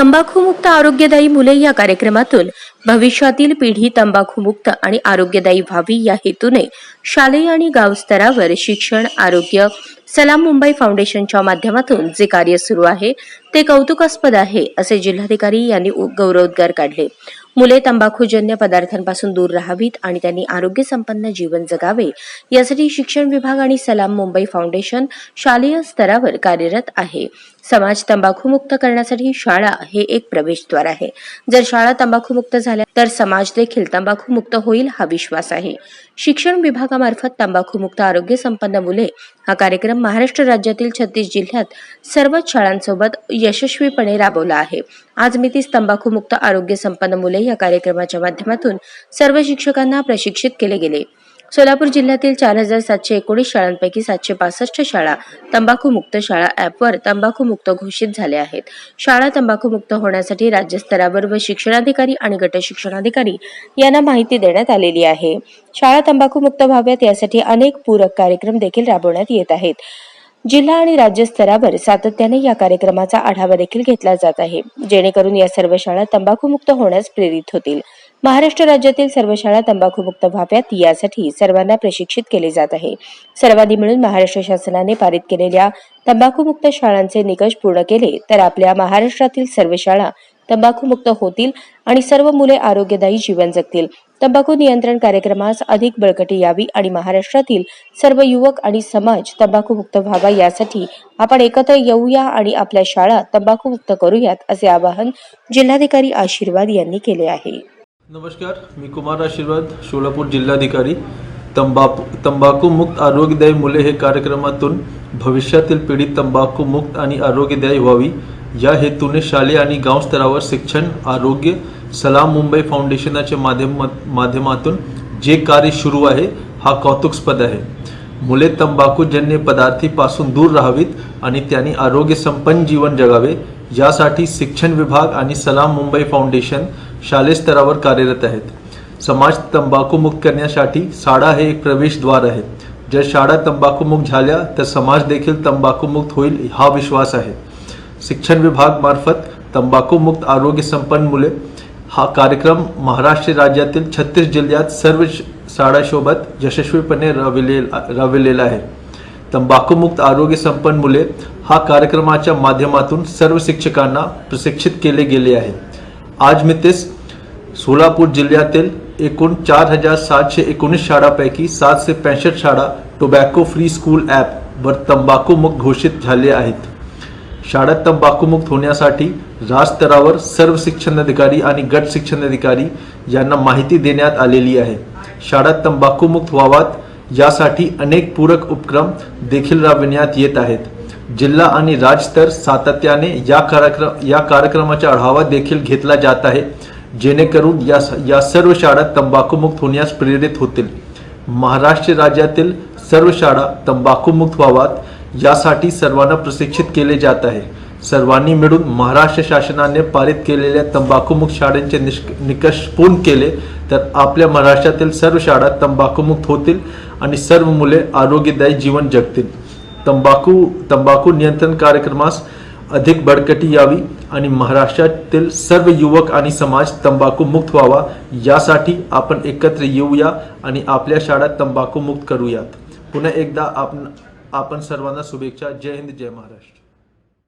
तंबाखूमुक्त आरोग्यदायी मुले या कार्यक्रमातून भविष्यातील पिढी तंबाखूमुक्त आणि आरोग्यदायी व्हावी या हेतूने शालेय आणि गाव स्तरावर शिक्षण आरोग्य सलाम मुंबई फाउंडेशनच्या माध्यमातून जे कार्य सुरू आहे ते कौतुकास्पद आहे असे जिल्हाधिकारी यांनी गौरवोद्गार काढले. मुले तंबाखूजन्य पदार्थांपासून दूर राहावीत आणि त्यांनी आरोग्य संपन्न जीवन जगावे यासाठी शिक्षण विभाग आणि सलाम मुंबई फाउंडेशन शालेय स्तरावर कार्यरत आहे. समाज तंबाखूमुक्त करण्यासाठी शाळा हे एक प्रवेशद्वार आहे. जर शाळा तंबाखूमुक्त झाल्या तर समाज देखील तंबाखूमुक्त होईल हा विश्वास आहे. शिक्षण विभागामार्फत तंबाखूमुक्त आरोग्य संपन्न मुले हा कार्यक्रम महाराष्ट्र राज्यातील छत्तीस जिल्ह्यात सर्वच शाळांसोबत यशस्वीपणे राबवला आहे. आज मितीस तंबाखूमुक्त आरोग्य संपन्न मुले या कार्यक्रमाच्या माध्यमातून सर्व शिक्षकांना प्रशिक्षित केले गेले. सोलापूर जिल्ह्यातील चार हजार सातशे एकोणीस शाळांपैकी सातशे पासष्ट शाळा तंबाखूमुक्त शाळा ॲपवर तंबाखूमुक्त घोषित झाल्या आहेत. शाळा तंबाखूमुक्त होण्यासाठी राज्यस्तरावर व शिक्षणाधिकारी आणि गट शिक्षणाधिकारी यांना माहिती देण्यात आलेली आहे. शाळा तंबाखूमुक्त व्हाव्यात यासाठी अनेक पूरक कार्यक्रम देखील राबवण्यात येत आहेत. जिल्हा आणि राज्य स्तरावर सातत्याने या कार्यक्रमाचा आढावा देखील घेतला जात आहे. जेणेकरून या सर्व शाळा तंबाखूमुक्त होण्यास प्रेरित होतील. महाराष्ट्र राज्यातील सर्व शाळा तंबाखूमुक्त व्हाव्यात. यासाठी सर्वांना प्रशिक्षित केले जात आहे. सर्वांनी मिळून महाराष्ट्र शासनाने पारित केलेल्या तंबाखूमुक्त शाळांचे निकष पूर्ण केले तर आपल्या महाराष्ट्रातील सर्व शाळा तंबाखूमुक्त होतील आणि सर्व मुले आरोग्यदायी जीवन जगतील. तंबाखू नियंत्रण कार्यक्रमास अधिक बळकटी यावी आणि महाराष्ट्रातील सर्व युवक आणि समाज तंबाखूमुक्त व्हावा यासाठी आपण एकत्र येऊया आणि आपल्या शाळा तंबाखूमुक्त करूयात असे आवाहन जिल्हाधिकारी आशीर्वाद यांनी केले आहे. नमस्कार मी कुमार आशीर्वाद सोलापूर जिल्हाधिकारी. तंबाखू तंबाखूमुक्त आरोग्यदायी मुले हे कार्यक्रमातून भविष्यातील पिढी तंबाखूमुक्त आणि आरोग्यदायी व्हावी. या हेतूने शालेय आणि गाव स्तरावर शिक्षण आरोग्य सलाम मुंबई फाउंडेशनाच्या माध्यम माध्यमातून जे कार्य सुरू आहे हा कौतुकस्पद आहे. मुले तंबाखूजन्य पदार्थीपासून दूर राहावीत आणि त्यांनी आरोग्य संपन्न जीवन जगावे. यासाठी शिक्षण विभाग आणि सलाम मुंबई फाउंडेशन शालेय स्तरावर कार्यरत आहेत. समाज तंबाखूमुक्त करण्यासाठी शाळा हे एक प्रवेशद्वार आहे. जर शाळा तंबाखूमुक्त झाल्या तर समाज देखील तंबाखूमुक्त होईल हा विश्वास आहे. शिक्षण विभाग मार्फत तंबाखूमुक्त आरोग्य संपन्न मुले हा कार्यक्रम महाराष्ट्र राज्यातील छत्तीस जिल्ह्यात सर्व श- यशस्वीपणे राबविले राबविलेला आहे. तंबाखूमुक्त आरोग्य संपन्न मुले हा कार्यक्रमाच्या माध्यमातून सर्व शिक्षकांना प्रशिक्षित केले गेले आहे. आज मी तेच सोलापूर जिल्ह्यातील एकूण चार हजार सातशे एकोणीस शाळांपैकी सातशे पासष्ट शाळा टोबॅको फ्री स्कूल ॲपवर तंबाखूमुक्त घोषित झाले आहेत. शाळा तंबाखूमुक्त होण्यासाठी राजस्तरावर सर्व शिक्षण अधिकारी आणि गट शिक्षणाधिकारी यांना माहिती देण्यात आलेली आहे. शाळा तंबाखूमुक्त व्हावात यासाठी अनेक पूरक उपक्रम देखील राबविण्यात येत आहेत. जिल्हा आणि राज्यस्तर सातत्याने या कार्यक्रम या कार्यक्रमाचा आढावा देखील घेतला जात आहे. जेणेकरून या या सर्व शाळा तंबाखूमुक्त होण्यास प्रेरित होतील. महाराष्ट्र राज्यातील सर्व शाळा तंबाखूमुक्त व्हावात यासाठी सर्वांना प्रशिक्षित केले जात आहे. सर्वांनी मिळून महाराष्ट्र शासनाने पारित केलेल्या तंबाखूमुक्त शाळांचे निष्क निकष पूर्ण केले तर आपल्या महाराष्ट्रातील सर्व शाळा तंबाखूमुक्त होतील आणि सर्व मुले आरोग्यदायी जीवन जगतील. तंबाखू तंबाखू नियंत्रण कार्यक्रमास अधिक बळकटी यावी आणि महाराष्ट्रातील सर्व युवक आणि समाज तंबाखू मुक्त व्हावा यासाठी आपण एकत्र येऊया आणि आपल्या शाळा तंबाखू मुक्त करूयात. पुन्हा एकदा आपण आपण सर्वांना शुभेच्छा. जय हिंद जय महाराष्ट्र.